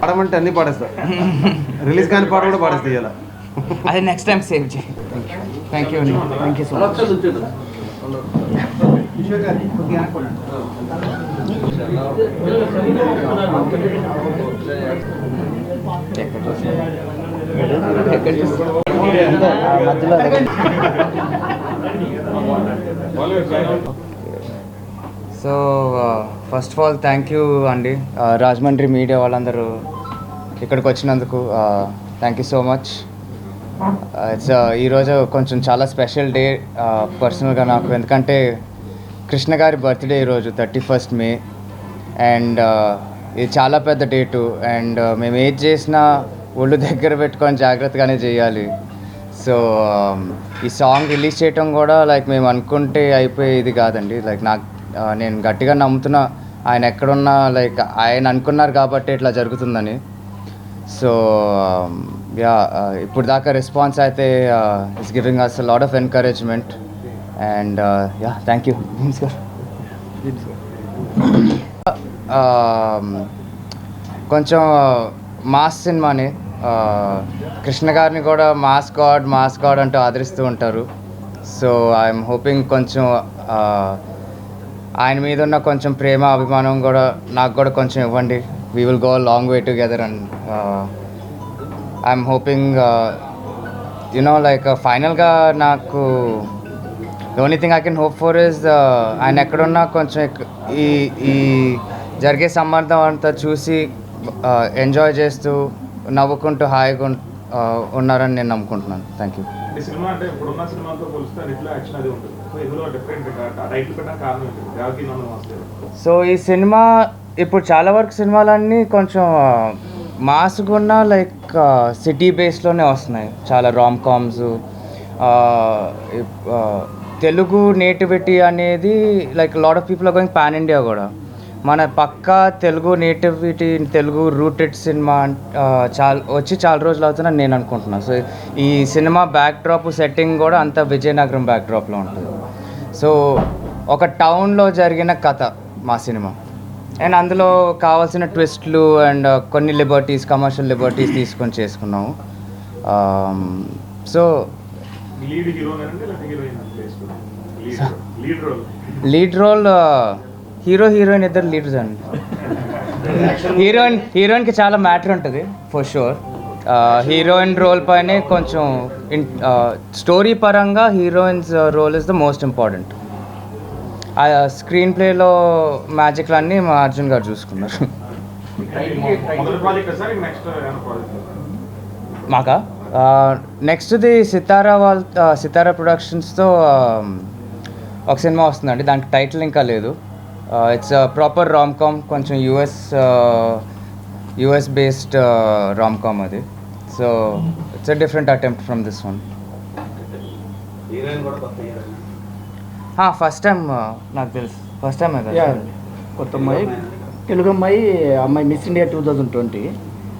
పాడమంటే అన్ని పాడేస్తా. రిలీజ్ కానీ పాట కూడా పాడేస్తా ఇలా అదే నెక్స్ట్ టైం సేవ్ చేయి. థ్యాంక్ యూ అండి thank you so much so first of all thank you అండి. Uh, రాజమండ్రి మీడియా వాళ్ళందరూ ఇక్కడికి వచ్చినందుకు thank you so much it's ఈరోజు కొంచెం చాలా స్పెషల్ డే పర్సనల్గా నాకు. ఎందుకంటే కృష్ణ గారి బర్త్డే ఈరోజు థర్టీ ఫస్ట్ మే అండ్ ఇది చాలా పెద్ద డేటు అండ్ uh, మేము ఏది చేసినా ఒళ్ళు దగ్గర పెట్టుకొని జాగ్రత్తగానే చేయాలి. సో ఈ సాంగ్ రిలీజ్ చేయటం కూడా లైక్ మేము అనుకుంటే అయిపోయేది కాదండి. లైక్ నాకు నేను గట్టిగా నమ్ముతున్నా ఆయన ఎక్కడున్నా లైక్ ఆయన అనుకున్నారు కాబట్టి ఇట్లా జరుగుతుందని. సో యా ఇప్పుడు దాకా రెస్పాన్స్ అయితే it's giving us lot of encouragement and ya thank you Um, కొంచెం మాస్ సినిమాని ఆ, కృష్ణ గారిని కూడా మాస్ గాడ్ మాస్ గాడ్ అంటూ ఆదరిస్తూ ఉంటారు. సో ఐఎమ్ హోపింగ్ కొంచెం ఆయన మీద ఉన్న కొంచెం ప్రేమ అభిమానం కూడా నాకు కూడా కొంచెం ఇవ్వండి. We will go long way together and I'm hoping you know like ఫైనల్గా నాకు only thing I can hope for is ఆయన ఎక్కడున్నా కొంచెం ఈ ఈ జరిగే సంబంధం అంతా చూసి ఎంజాయ్ చేస్తూ నవ్వుకుంటూ హాయిగా ఉన్నారని నేను నమ్ముకుంటున్నాను. థ్యాంక్ యూ ఈ సినిమా అంటే ఇప్పుడున్న సినిమాతో పోలిస్తే రిట్లో యాక్షన్ అది ఉంటుంది. సో ఇందులో డిఫరెంట్ టైటిల్ పెట్టడం కారణం ఏంటి? దేవకి నన్ను వాసుదేవ్ సో ఈ సినిమా ఇప్పుడు చాలా వరకు సినిమాలన్నీ కొంచెం మాస్గా ఉన్న లైక్ సిటీ బేస్లోనే వస్తున్నాయి. చాలా రామ్ కామ్స్ తెలుగు నేటివిటీ అనేది like lot of people are going pan India కూడా. మన పక్క Telugu nativity Telugu rooted cinema చాలా వచ్చి చాలా రోజులు అవుతుందని నేను అనుకుంటున్నాను సో ఈ సినిమా బ్యాక్ డ్రాప్ సెట్టింగ్ కూడా అంత విజయనగరం బ్యాక్ డ్రాప్లో ఉంటుంది. సో ఒక టౌన్లో జరిగిన కథ మా సినిమా. అండ్ అందులో కావాల్సిన ట్విస్ట్లు అండ్ కొన్ని లిబర్టీస్ కమర్షియల్ లిబర్టీస్ తీసుకొని చేసుకున్నాము. So lead role hero heroine ఇద్దరు లీడర్స్ అండి. హీరోయిన్ హీరోయిన్కి చాలా మ్యాటర్ ఉంటుంది ఫర్ షూర్ హీరోయిన్ రోల్ పైనే కొంచెం స్టోరీ పరంగా heroines role is the most important. Screen ప్లేలో మ్యాజిక్లన్నీ మా అర్జున్ గారు చూసుకున్నారు. నెక్స్ట్ మాకా నెక్స్ట్ది సితారా వాళ్ళ సితారా ప్రొడక్షన్స్తో ఒక సినిమా వస్తుందండి దానికి టైటిల్ ఇంకా లేదు. ఇట్స్ ప్రాపర్ రామ్ కామ్ కొంచెం US US based rom com అది. So it's a different attempt from this one first time నాకు తెలుసు. ఫస్ట్ టైం యా కొత్త అమ్మాయి. తెలుగు అమ్మాయి అమ్మాయి miss India two thousand twenty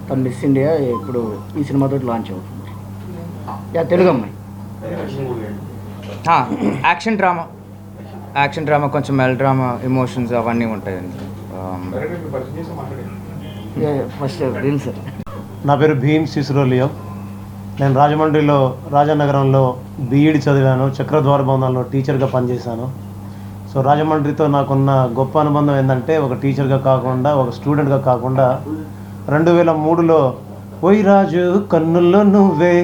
తను మిస్ ఇండియా ఇప్పుడు ఈ సినిమాతో లాంచ్ అవుతుంది. యా తెలుగు అమ్మాయి. యాక్షన్ డ్రామా యాక్షన్ డ్రామా కొంచెం మెల్ డ్రామా ఎమోషన్స్ అవన్నీ ఉంటాయండి. Um, ఫస్ట్ సార్ నా పేరు భీమ్ సిసురోలియం నేను రాజమండ్రిలో రాజానగరంలో బీఈడి చదివాను చక్రద్వార భవనాల్లో టీచర్గా పనిచేశాను. సో రాజమండ్రితో నాకున్న గొప్ప అనుబంధం ఏంటంటే ఒక టీచర్గా కాకుండా ఒక స్టూడెంట్గా కాకుండా రెండు వేల మూడులో ఓయ్ రాజు కన్నుల్లో నువ్వే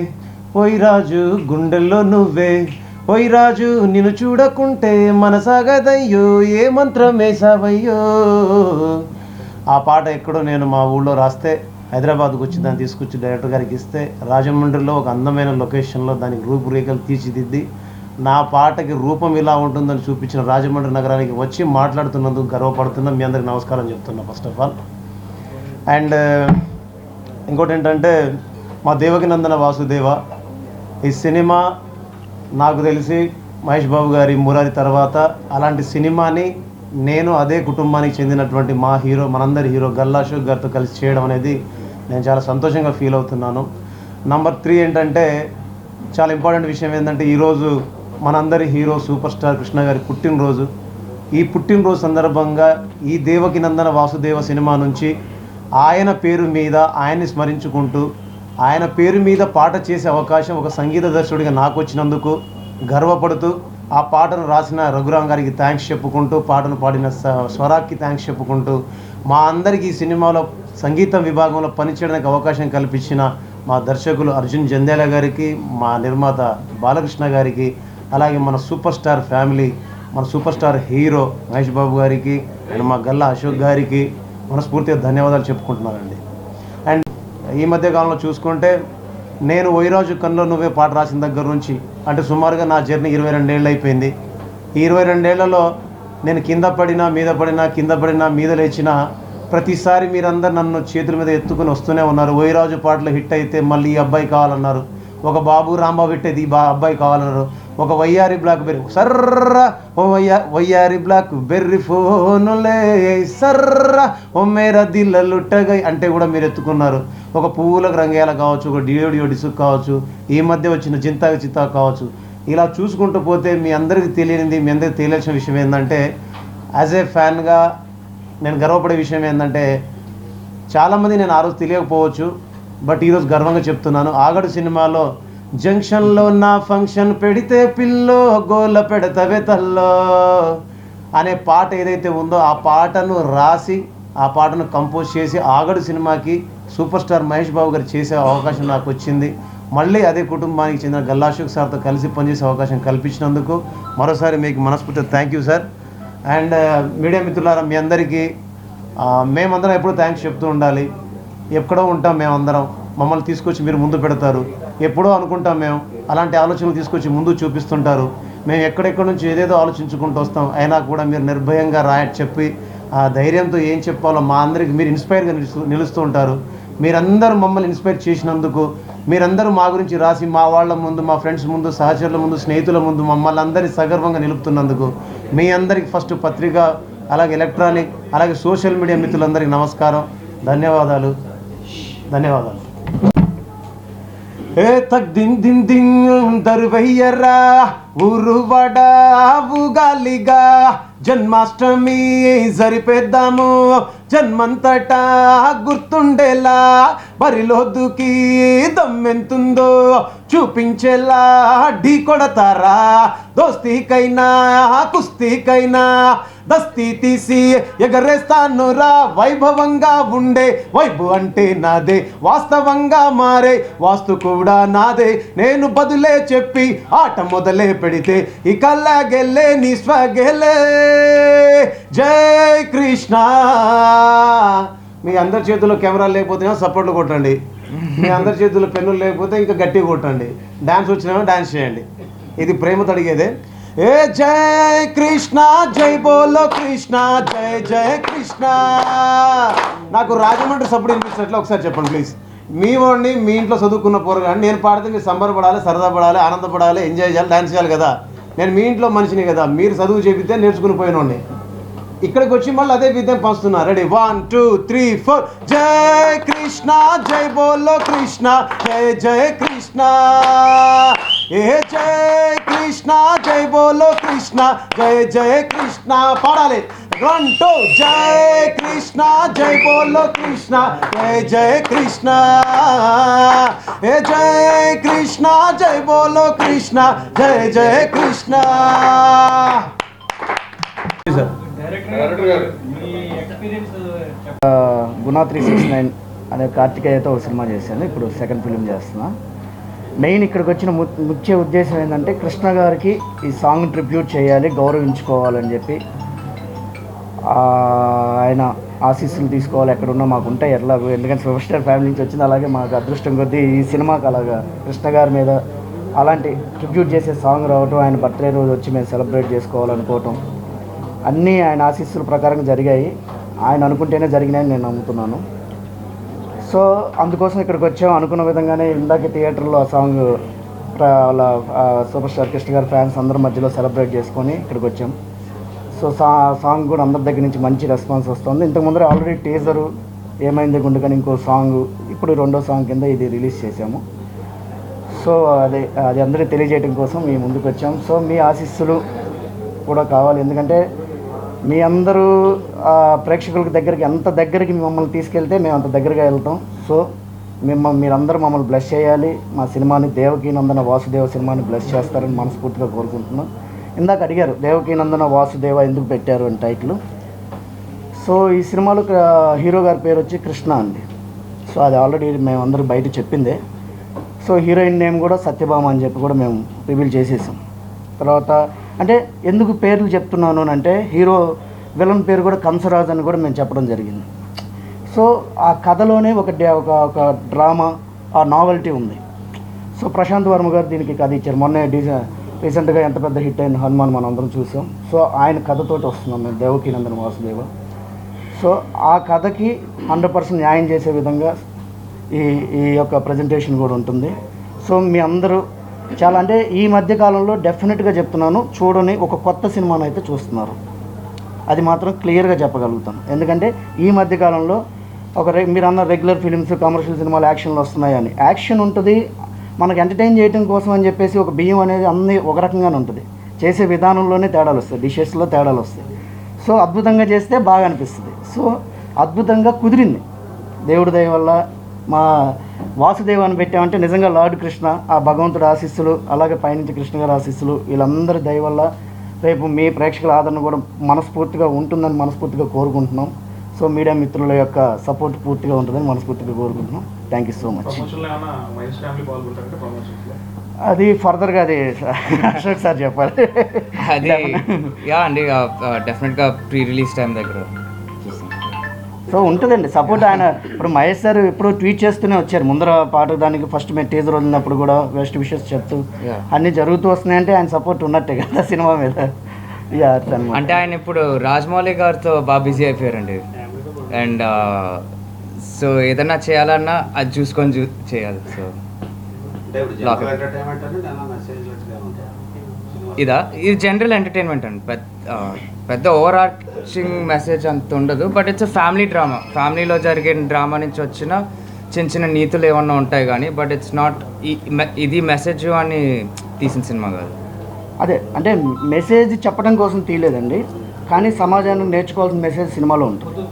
ఓయ్ రాజు గుండెల్లో నువ్వే ఓయ్ రాజు నిన్ను చూడకుంటే మనసాగదయ్యో ఏ మంత్రం వేసావయ్యో ఆ పాట ఎక్కడో నేను మా ఊళ్ళో రాస్తే హైదరాబాద్కు వచ్చి దాన్ని తీసుకొచ్చి డైరెక్టర్ గారికి ఇస్తే రాజమండ్రిలో ఒక అందమైన లొకేషన్లో దానికి రూపురేఖలు తీర్చిదిద్ది నా పాటకి రూపం ఇలా ఉంటుందని చూపించిన రాజమండ్రి నగరానికి వచ్చి మాట్లాడుతున్నందుకు గర్వపడుతున్నా మీ అందరికి నమస్కారం చెప్తున్నా ఫస్ట్ ఆఫ్ ఆల్ అండ్ ఇంకోటి ఏంటంటే మా దేవకి నందన వాసుదేవ ఈ సినిమా నాకు తెలిసి మహేష్ బాబు గారి మురారి తర్వాత అలాంటి సినిమాని నేను అదే కుటుంబానికి చెందినటువంటి మా హీరో మనందరి హీరో గల్లా అశోక్ గారితో కలిసి చేయడం అనేది నేను చాలా సంతోషంగా ఫీల్ అవుతున్నాను. నంబర్ త్రీ ఏంటంటే చాలా ఇంపార్టెంట్ విషయం ఏంటంటే ఈరోజు మనందరి హీరో సూపర్ స్టార్ కృష్ణ గారి పుట్టినరోజు. ఈ పుట్టినరోజు సందర్భంగా ఈ దేవకినందన వాసుదేవ సినిమా నుంచి ఆయన పేరు మీద ఆయన్ని స్మరించుకుంటూ ఆయన పేరు మీద పాట చేసే అవకాశం ఒక సంగీత దర్శకుడిగా నాకు వచ్చినందుకు గర్వపడుతూ ఆ పాటను రాసిన రఘురామ్ గారికి థ్యాంక్స్ చెప్పుకుంటూ పాటను పాడిన స్వరాక్కి థ్యాంక్స్ చెప్పుకుంటూ మా అందరికీ ఈ సినిమాలో సంగీతం విభాగంలో పనిచేయడానికి అవకాశం కల్పించిన మా దర్శకులు అర్జున్ జంధ్యాల గారికి మా నిర్మాత బాలకృష్ణ గారికి అలాగే మన సూపర్ స్టార్ ఫ్యామిలీ మన super star hero Mahesh Babu గారికి అండ్ మా గల్లా అశోక్ గారికి మనస్ఫూర్తిగా ధన్యవాదాలు చెప్పుకుంటున్నానండి. ఈ మధ్య కాలంలో చూసుకుంటే నేను వైరాజు కన్నులో నువ్వే పాట రాసిన దగ్గర నుంచి అంటే సుమారుగా నా జర్నీ ఇరవై రెండేళ్ళు అయిపోయింది. ఈ ఇరవై రెండేళ్ళలో నేను కింద పడినా మీద పడినా కింద పడినా మీద లేచినా ప్రతిసారి మీరందరు నన్ను చేతుల మీద ఎత్తుకుని వస్తూనే ఉన్నారు. వైరాజు పాటలు హిట్ అయితే మళ్ళీ ఈ అబ్బాయి కావాలన్నారు. ఒక బాబు రాంబాబు హిట్ అయితే ఈ బా అబ్బాయి కావాలన్నారు. ఒక వయ్యారి బ్లాక్ బెర్రీ. సర్ర ఓ వయ్యా వయ్యారి బ్లాక్ బెర్రీ ఫోనులే. సర్ర ఓ మేరా దిల్ల లుట్టగై అంటే కూడా మీరు ఎత్తుకున్నారు. ఒక పువ్వులకు రంగేయాల కావచ్చు ఒక డియోడియో డిసుక్ కావచ్చు ఈ మధ్య వచ్చిన చింతాకి చిత్తా కావచ్చు. ఇలా చూసుకుంటూ పోతే మీ అందరికీ తెలియనిది మీ అందరికీ తెలియాల్సిన విషయం ఏంటంటే యాజ్ ఏ ఫ్యాన్గా నేను గర్వపడే విషయం ఏంటంటే చాలామంది నేను ఆ రోజు తెలియకపోవచ్చు బట్ ఈరోజు గర్వంగా చెప్తున్నాను. ఆగడు సినిమాలో జంక్షన్లో నా ఫంక్షన్ పెడితే పిల్లో గోల పెడతవే తల్లో అనే పాట ఏదైతే ఉందో ఆ పాటను రాసి ఆ పాటను కంపోజ్ చేసి ఆగడు సినిమాకి సూపర్ స్టార్ మహేష్ బాబు గారు చేసే అవకాశం నాకు వచ్చింది. మళ్ళీ అదే కుటుంబానికి చెందిన గల్లాశోక్ సార్తో కలిసి పనిచేసే అవకాశం కల్పించినందుకు మరోసారి మీకు మనస్ఫూర్తిగా thank you sir and media మిత్రులారా మీ అందరికీ మేమందరం ఎప్పుడూ థ్యాంక్స్ చెప్తూ ఉండాలి. ఎక్కడో ఉంటాం మేమందరం. మమ్మల్ని తీసుకొచ్చి మీరు ముందు పెడతారు. ఎప్పుడో అనుకుంటాం మేము. అలాంటి ఆలోచనలు తీసుకొచ్చి ముందు చూపిస్తుంటారు. మేము ఎక్కడెక్కడి నుంచి ఏదేదో ఆలోచించుకుంటూ వస్తాం. అయినా కూడా మీరు నిర్భయంగా రాయ చెప్పి ఆ ధైర్యంతో ఏం చెప్పాలో మా అందరికి మీరు ఇన్స్పైర్గా నిలుస్తూ నిలుస్తూ ఉంటారు. మీరందరూ మమ్మల్ని ఇన్స్పైర్ చేసినందుకు మీరందరూ మా గురించి రాసి మా వాళ్ళ ముందు మా ఫ్రెండ్స్ ముందు సహచరుల ముందు స్నేహితుల ముందు మమ్మల్ని అందరినీ సగర్వంగా నిలుపుతున్నందుకు మీ అందరికి ఫస్ట్ పత్రిక అలాగే ఎలక్ట్రానిక్ అలాగే సోషల్ మీడియా మిత్రులందరికీ నమస్కారం. ధన్యవాదాలు. ధన్యవాదాలు. ఏ తక్ దిన్ దిన్ దిన్ దరువయ్యరా ఊరువడ ఉగాలిగా. జన్మాష్టమి జరిపేద్దాము జన్మంతటా గుర్తుండేలా. బరిలో దూకి దమ్మెంతుందో చూపించేలా. ఢీ కొడతారా దోస్తీకైనా కుస్తీకైనా. దస్తీ తీసి ఎగరేస్తాను రా వైభవంగా ఉండే వైభు అంటే నాదే వాస్తవంగా మారే వాస్తు కూడా నాదే. నేను బదులే చెప్పి ఆట మొదలే పెడితే ఇక లాగెల్లే నీ స్వగెలే. జై కృష్ణ. మీ అందరి చేతుల్లో కెమెరా లేకపోతే సపోర్ట్లు కొట్టండి. మీ అందరి చేతుల్లో పెన్నులు లేకపోతే ఇంకా గట్టిగా కొట్టండి. డ్యాన్స్ వచ్చినా డాన్స్ చేయండి. ఇది ప్రేమతో అడిగేదే. ఏ జై కృష్ణ జై బోలో కృష్ణ జై జై కృష్ణ. నాకు రాజమండ్రి సప్పుడు వినిపించినట్లు ఒకసారి చెప్పండి ప్లీజ్. మీ వాడిని మీ ఇంట్లో చదువుకున్న పోరగాని నేను పాడితే మీరు సంబరపడాలి సరదా పడాలి ఆనందపడాలి ఎంజాయ్ చేయాలి డాన్స్ చేయాలి కదా. నేను మీ ఇంట్లో మనిషిని కదా మీరు చదువు చెబితే నేర్చుకుని పోయినోడిని ఇక్కడికి వచ్చి మళ్ళీ అదే విద్యం పంచుతున్నా. Ready? One two three four. జై కృష్ణ జై బోలో కృష్ణ జై జై కృష్ణ. ఏ జై కృష్ణ జై బోలో కృష్ణ జై జై కృష్ణ పాడాలి. వన్ టూ జై కృష్ణ జై బోలో కృష్ణ జై జై కృష్ణ. ఏ జై కృష్ణ జై బోలో కృష్ణ జై జై Krishna. Guna three six nine అనే కార్తికేయతో ఒక సినిమా చేశాను. ఇప్పుడు సెకండ్ ఫిలిం చేస్తున్నా. మెయిన్ ఇక్కడికి వచ్చిన ము- ముఖ్య ఉద్దేశం ఏంటంటే కృష్ణ గారికి ఈ సాంగ్ ట్రిబ్యూట్ చేయాలి గౌరవించుకోవాలని చెప్పి. ఆయన ఆశీస్సులు తీసుకోవాలి ఎక్కడున్నా మాకు ఉంటాయి ఎట్లాగో ఎందుకంటే సూపర్ స్టార్ ఫ్యామిలీ నుంచి వచ్చింది అలాగే మాకు అదృష్టం కొద్దీ ఈ సినిమాకి అలాగా కృష్ణ గారి మీద అలాంటి ట్రిబ్యూట్ చేసే సాంగ్ రావటం ఆయన బర్త్డే రోజు వచ్చి మేము సెలబ్రేట్ చేసుకోవాలనుకోవటం అన్నీ ఆయన ఆశీస్సుల ప్రకారం జరిగాయి. ఆయన అనుకుంటేనే జరిగినాయని నేను నమ్ముతున్నాను. సో అందుకోసం ఇక్కడికి వచ్చాం. అనుకున్న విధంగానే ఇందాక థియేటర్లో ఆ సాంగ్ వాళ్ళ సూపర్ స్టార్ కృష్ణ గారి ఫ్యాన్స్ అందరి మధ్యలో సెలబ్రేట్ చేసుకొని ఇక్కడికి వచ్చాం. సో సా సాంగ్ కూడా అందరి దగ్గర నుంచి మంచి రెస్పాన్స్ వస్తుంది. ఇంతకు ముందర ఆల్రెడీ టీజరు ఏమైంది గుండెకని ఇంకో సాంగ్ ఇప్పుడు రెండో సాంగ్ కింద ఇది రిలీజ్ చేశాము. సో అదే అది అందరికీ తెలియజేయడం కోసం మీ ముందుకు వచ్చాం. సో మీ ఆశీస్సులు కూడా కావాలి. ఎందుకంటే మీ అందరూ ప్రేక్షకులకి దగ్గరికి ఎంత దగ్గరికి మమ్మల్ని తీసుకెళ్తే మేము అంత దగ్గరగా వెళ్తాం. సో మిమ్మల్ని మీరందరూ మమ్మల్ని బ్లెస్ చేయాలి. మా సినిమాని దేవకీనందన వాసుదేవ సినిమాని బ్లెస్ చేస్తారని మనస్ఫూర్తిగా కోరుకుంటున్నాం. ఇందాక అడిగారు దేవకీనందన వాసుదేవ ఎందుకు పెట్టారు అని టైటిల్ సో ఈ సినిమాలో హీరో గారి పేరు వచ్చి కృష్ణ అండి. సో అది ఆల్రెడీ మేము అందరూ బయట చెప్పిందే. సో హీరోయిన్ నేమ్ కూడా సత్యభామ అని చెప్పి కూడా మేము రివీల్ చేసేసాం. తర్వాత అంటే ఎందుకు పేర్లు చెప్తున్నాను అని అంటే హీరో విలన్ పేరు కూడా కంసరాజ్ అని కూడా మేము చెప్పడం జరిగింది. సో ఆ కథలోనే ఒక ఒక ఒక డ్రామా ఆ నావెల్టీ ఉంది. సో ప్రశాంత్ వర్మ గారు దీనికి కథ ఇచ్చారు. మొన్నే డీజ రీసెంట్గా ఎంత పెద్ద హిట్ అయిన హనుమాన్ మనం అందరం చూసాం. సో ఆయన కథతోటి వస్తున్నాం మేము దేవకీ నందన వాసుదేవ. సో ఆ కథకి హండ్రెడ్ పర్సెంట్ న్యాయం చేసే విధంగా ఈ ఈ యొక్క ప్రజెంటేషన్ కూడా ఉంటుంది. సో మీ అందరూ చాలా అంటే ఈ మధ్యకాలంలో డెఫినెట్గా చెప్తున్నాను. చూడని ఒక కొత్త సినిమాను అయితే చూస్తున్నారు. అది మాత్రం క్లియర్గా చెప్పగలుగుతాను. ఎందుకంటే ఈ మధ్యకాలంలో ఒక రె మీరు అన్న రెగ్యులర్ ఫిలిమ్స్ కమర్షియల్ సినిమాలు యాక్షన్లు వస్తున్నాయని. యాక్షన్ ఉంటుంది మనకు ఎంటర్టైన్ చేయడం కోసం అని చెప్పేసి ఒక బియ్యం అనేది అన్ని ఒక రకంగానే ఉంటుంది. చేసే విధానంలోనే తేడాలు వస్తాయి డిషెస్లో తేడాలు వస్తాయి. సో అద్భుతంగా చేస్తే బాగా అనిపిస్తుంది. సో అద్భుతంగా కుదిరింది. దేవుడి దయ వల్ల మా వాసుదేవ్ అని పెట్టామంటే నిజంగా లార్డ్ కృష్ణ ఆ భగవంతుడి ఆశీస్సులు అలాగే పైనుంచి కృష్ణ గారి ఆశీస్సులు వీళ్ళందరి దయ వల్ల రేపు మీ ప్రేక్షకుల ఆదరణ కూడా మనస్ఫూర్తిగా ఉంటుందని మనస్ఫూర్తిగా కోరుకుంటున్నాం. సో మీడియా మిత్రుల యొక్క సపోర్ట్ పూర్తిగా ఉంటుందని మనస్ఫూర్తిగా కోరుకుంటున్నాం. థ్యాంక్ యూ సో మచ్ అది ఫర్దర్గా అది అశోక్ సార్ చెప్పాలి. అది యా అండి డెఫినెట్గా ప్రీ రిలీజ్ టైం దగ్గర. సో ఉంటుందండి. సపోర్ట్ ఆయన. ఇప్పుడు మహేష్ సార్ ఎప్పుడు ట్వీట్ చేస్తూనే వచ్చారు. ముందర పాట దానికి ఫస్ట్ మేము టీజర్ వదిలినప్పుడు కూడా వెస్ట్ విషెస్ చెప్తూ. అన్నీ జరుగుతూ వస్తున్నాయంటే ఆయన సపోర్ట్ ఉన్నట్టే కదా సినిమా మీద. అంటే ఆయన ఇప్పుడు రాజమౌళి గారితో బాగా బిజీ అయిపోయారండి. అండ్ సో ఏదన్నా చేయాలన్నా అది చూసుకొని చూ చేయాలి. సో. ఇదా ఇది జనరల్ ఎంటర్టైన్మెంట్ అండి. పెద్ద పెద్ద ఓవర్ ఆర్చింగ్ మెసేజ్ అంత ఉండదు బట్ ఇట్స్ ఫ్యామిలీ డ్రామా ఫ్యామిలీలో జరిగే డ్రామా నుంచి వచ్చిన చిన్న చిన్న నీతులు ఏమన్నా ఉంటాయి కానీ బట్ ఇట్స్ నాట్ ఇది మెసేజ్ అని తీసిన సినిమా కాదు. అదే అంటే మెసేజ్ చెప్పడం కోసం తీయలేదండి కానీ సమాజానికి నేర్చుకోవాల్సిన మెసేజ్ సినిమాలో ఉంటుంది.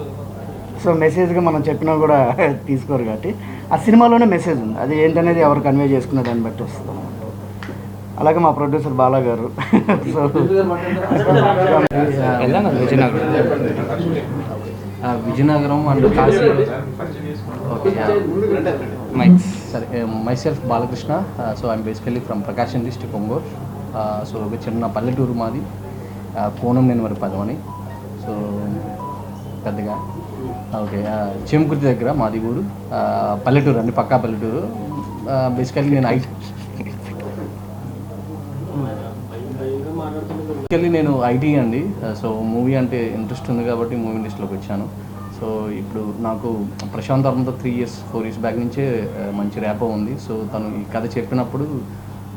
సో మెసేజ్గా మనం చెప్పినా కూడా తీసుకోరు కాబట్టి ఆ సినిమాలోనే మెసేజ్ ఉంది. అది ఏంటనేది ఎవరు కన్వే చేసుకునే దాన్ని బట్టి వస్తుంది. అలాగే మా ప్రొడ్యూసర్ బాలా గారు. Vizianagaram. Vizianagaram and Kashi. Okay mics సరే myself Balakrishna. So I'm basically from Prakasam district Ongole so ఒక చిన్న పల్లెటూరు మాది. కోనం నేను మరి పదమని సో పెద్దగా. ఓకే చెంకుర్తి దగ్గర మాది ఊరు. పల్లెటూరు అండి పక్కా పల్లెటూరు. బేసికలీ నేను ఐ యాక్చువల్లీ నేను ఐటీ అండి. సో మూవీ అంటే ఇంట్రెస్ట్ ఉంది కాబట్టి మూవీ ఇండస్ట్రీలోకి వచ్చాను. సో ఇప్పుడు నాకు Prashanth వర్మతో three years four years back నుంచే మంచి ర్యాపో ఉంది. సో తను ఈ కథ చెప్పినప్పుడు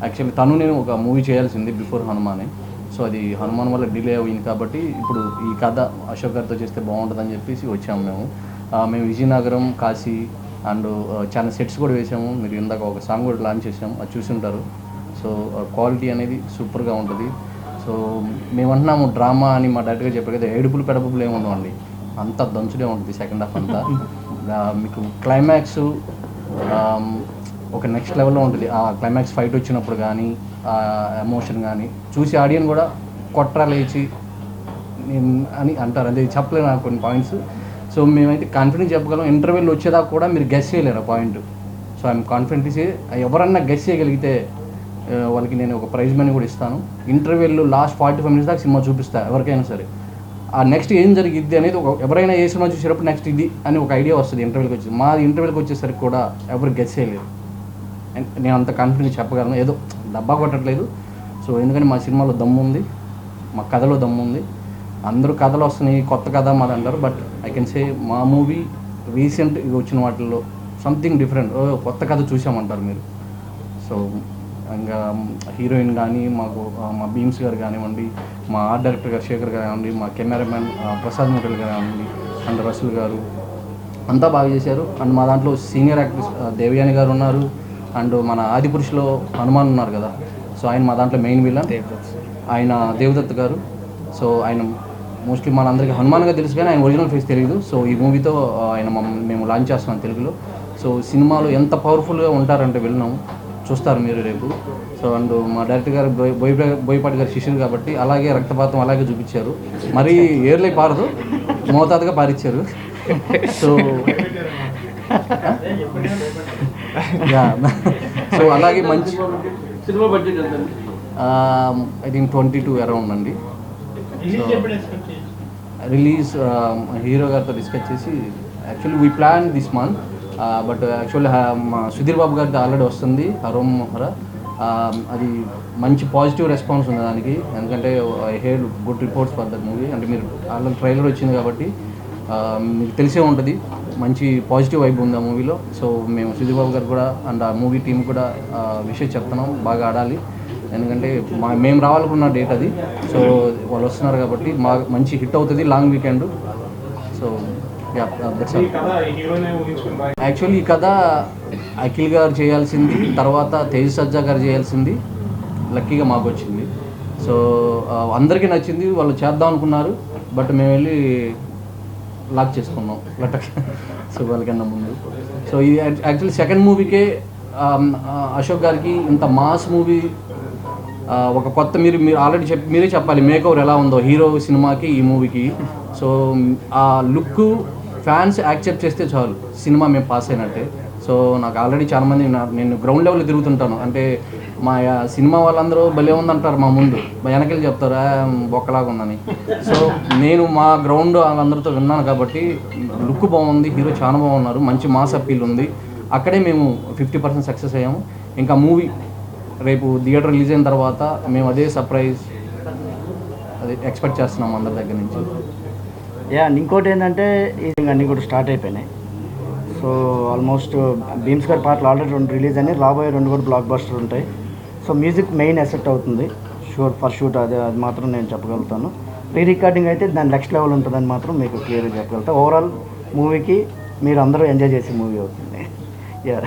యాక్చువల్లీ తను నేను ఒక మూవీ చేయాల్సింది బిఫోర్ హనుమానే. సో అది హనుమాన్ వల్ల డిలే అయింది కాబట్టి ఇప్పుడు ఈ కథ అశోక్ గారితో చేస్తే బాగుంటుందని చెప్పేసి వచ్చాము మేము. మేము విజయనగరం కాశీ అండ్ చాలా సెట్స్ కూడా వేసాము. మీరు ఇందాక ఒక సాంగ్ కూడా లాంచ్ చేసాము అది చూసి ఉంటారు. సో క్వాలిటీ అనేది సూపర్గా ఉంటుంది. సో మేము అంటున్నాము డ్రామా అని మా డైరెక్ట్గా చెప్పారు కదా ఏడుపులు పెడపులు ఏమి ఉండవండి అంతా దంచుడే ఉంటుంది సెకండ్ హాఫ్ అంతా. మీకు క్లైమాక్స్ ఒక నెక్స్ట్ లెవెల్లో ఉంటుంది. ఆ క్లైమాక్స్ ఫైట్ వచ్చినప్పుడు కానీ ఆ ఎమోషన్ కానీ చూసి ఆడియన్ కూడా కొట్రా లేచి నేను అని అంటారు. అదే చెప్పలేను నాకు కొన్ని పాయింట్స్ సో మేమైతే కాన్ఫిడెన్స్ చెప్పగలం. ఇంటర్వ్యూలు వచ్చేదాకా కూడా మీరు గెస్ చేయలేరు ఆ పాయింట్ సో ఐఎమ్ కాన్ఫిడెంట్ ఇసి ఎవరన్నా గెస్ చేయగలిగితే వాళ్ళకి నేను ఒక ప్రైజ్ మనీ కూడా ఇస్తాను. ఇంటర్వ్యూలు లాస్ట్ ఫార్టీ ఫైవ్ మినిట్స్ దాకా సినిమా చూపిస్తా ఎవరికైనా సరే. ఆ నెక్స్ట్ ఏం జరిగిద్ది అనేది ఒక ఎవరైనా ఏ సినిమా చూసేటప్పుడు నెక్స్ట్ ఇది అని ఒక ఐడియా వస్తుంది ఇంటర్వ్యూకి వచ్చి. మా ఇంటర్వ్యూకి వచ్చేసరికి కూడా ఎవరు గెస్ చేయలేరు అండ్ నేను అంత కాన్ఫిడెంట్ చెప్పగలను. ఏదో డబ్బా కొట్టట్లేదు. సో ఎందుకంటే మా సినిమాలో దమ్ము ఉంది మా కథలో దమ్ము ఉంది. అందరూ కథలు వస్తున్నాయి కొత్త కథ మాది అంటారు. బట్ ఐ కెన్ సే మా మూవీ రీసెంట్ వచ్చిన వాటిల్లో సంథింగ్ డిఫరెంట్ కొత్త కథ చూసామంటారు మీరు. సో ఇంకా హీరోయిన్ కానీ మాకు మా భీమ్స్ గారు కానివ్వండి మా ఆర్ట్ డైరెక్టర్ గారు శేఖర్ గారు కానివ్వండి మా కెమెరామెన్ ప్రసాద్ ముటల్ గారు కానివ్వండి అండ్ రసూల్ గారు అంతా బాగా చేశారు. అండ్ మా దాంట్లో సీనియర్ యాక్ట్రెస్ దేవయాని గారు ఉన్నారు. అండ్ మన ఆదిపురుషులో హనుమాన్ ఉన్నారు కదా. సో ఆయన మా దాంట్లో మెయిన్ విలన్. ఆయన దేవదత్ గారు. సో ఆయన మోస్ట్లీ మనందరికీ హనుమాన్గా తెలుసు కానీ ఆయన ఒరిజినల్ ఫేస్ తెలియదు సో ఈ మూవీతో ఆయన మమ్- మేము లాంచ్ చేస్తున్నాం తెలుగులో. సో సినిమాలో ఎంత పవర్ఫుల్గా ఉంటారంటే వెళ్ళినాము చూస్తారు మీరు రేపు. సో అండ్ మా డైరెక్టర్ గారు బోయ్ బోయ్- బోయపాటి గారు శిష్యులు కాబట్టి అలాగే రక్తపాతం అలాగే చూపించారు. మరీ ఏర్లై పారదు మోతాదుగా పారిచ్చారు. సో సో అలాగే మంచి cinema budget I think twenty two around అండి. రిలీజ్ హీరో గారితో డిస్కస్ చేసి actually we plan this month but actually మా సుధీర్ బాబు గారిది ఆల్రెడీ వస్తుంది హరోమ్ మొహరా. అది మంచి పాజిటివ్ రెస్పాన్స్ ఉంది దానికి. ఎందుకంటే I had good reports for that movie. అంటే మీరు ఆల్రెడీ ట్రైలర్ వచ్చింది కాబట్టి మీకు తెలిసే ఉంటుంది. మంచి పాజిటివ్ వైబ్ ఉంది ఆ మూవీలో. సో మేము సుధీర్ బాబు గారు కూడా అండ్ ఆ మూవీ టీం కూడా విషయం చెప్తున్నాం. బాగా ఆడాలి. ఎందుకంటే మా మేము రావాలనుకున్న డేట్ అది. సో వాళ్ళు వస్తున్నారు కాబట్టి మా మంచి హిట్ అవుతుంది లాంగ్ వీకెండ్. సో యాక్చువల్లీ ఈ కథ అఖిల్ గారు చేయాల్సింది తర్వాత తేజ్ సజ్జా గారు చేయాల్సింది లక్కీగా మాకు వచ్చింది. సో అందరికీ నచ్చింది వాళ్ళు చేద్దాం అనుకున్నారు బట్ మేము వెళ్ళి లాక్ చేసుకున్నాం లటక్ సో వాళ్ళకన్నా ముందు. సో ఇది యాక్చువల్లీ సెకండ్ మూవీకే అశోక్ గారికి ఇంత మాస్ మూవీ ఒక కొత్త మీరు మీరు ఆల్రెడీ చెప్ మీరే చెప్పాలి మేక్ ఓవర్ ఎలా ఉందో హీరో సినిమాకి ఈ మూవీకి సో ఆ లుక్ ఫ్యాన్స్ యాక్సెప్ట్ చేస్తే చాలు. సినిమా మేము పాస్ అయినట్టే. సో నాకు ఆల్రెడీ చాలామంది నేను గ్రౌండ్ లెవెల్ తిరుగుతుంటాను. అంటే మా ఆ, సినిమా వాళ్ళందరూ భలే ఉందంటారు మా ముందు. మా వెనకెళ్ళి చెప్తారు బొక్కలాగా ఉందని. సో నేను మా గ్రౌండ్ వాళ్ళందరితో విన్నాను కాబట్టి లుక్ బాగుంది హీరో చాలా బాగున్నారు మంచి మాస్ అప్పీల్ ఉంది. అక్కడే మేము ఫిఫ్టీ పర్సెంట్ సక్సెస్ అయ్యాము. ఇంకా మూవీ రేపు థియేటర్ రిలీజ్ అయిన తర్వాత మేము అదే సర్ప్రైజ్ అదే ఎక్స్పెక్ట్ చేస్తున్నాం అందరి దగ్గర నుంచి. యా ఇంకోటి ఏంటంటే ఈ అన్నీ కూడా స్టార్ట్ అయిపోయినాయి. సో ఆల్మోస్ట్ భీమ్స్ uh, గారి పాటలు ఆల్రెడీ రెండు రిలీజ్ అయినాయి. రాబోయే రెండు కూడా బ్లాక్ బస్టర్ ఉంటాయి. సో మ్యూజిక్ మెయిన్ ఎసెట్ అవుతుంది. షూర్ ఫర్ షూట్ అది అది మాత్రం నేను చెప్పగలుగుతాను. ప్రీ రికార్డింగ్ అయితే దాని నెక్స్ట్ లెవెల్ ఉంటుందని మాత్రం మీకు క్లియర్గా చెప్పగలుగుతా. ఓవరాల్ మూవీకి మీరు అందరూ ఎంజాయ్ చేసే మూవీ అవుతుంది. యా